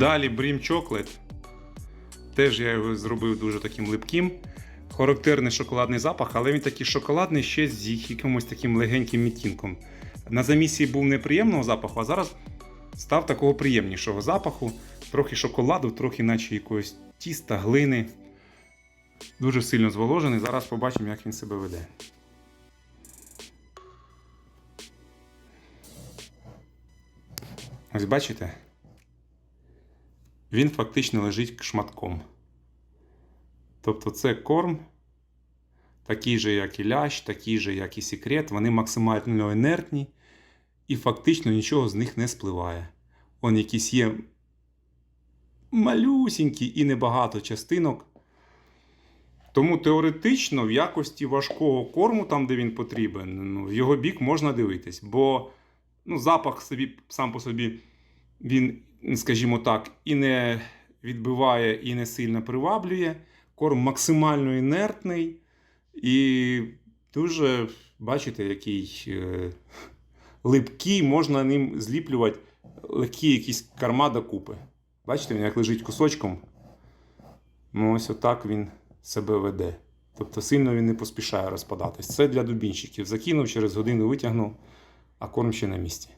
Далі Брім Chocolate. Теж я його зробив дуже таким липким. Характерний шоколадний запах, але він такий шоколадний ще з якимось таким легеньким відтінком. На замісі був неприємного запаху, а зараз став такого приємнішого запаху. Трохи шоколаду, трохи наче якогось тіста, глини. Дуже сильно зволожений. Зараз побачимо, як він себе веде. Ось бачите? Він фактично лежить шматком. Тобто це корм, такий же, як і лящ, такий же, як і секрет. Вони максимально інертні і фактично нічого з них не спливає. Он якісь є малюсінькі і небагато частинок. Тому теоретично в якості важкого корму, там, де він потрібен, ну, в його бік можна дивитись. Бо ну, запах собі, сам по собі, він, скажімо так, і не відбиває, і не сильно приваблює. Корм максимально інертний і дуже, бачите, який е, липкий, можна ним зліплювати легкі якісь карма докупи. Бачите, він як лежить кусочком. Ну, ось отак він себе веде. Тобто сильно він не поспішає розпадатись. Це для дубінщиків. Закинув, через годину витягнув, а корм ще на місці.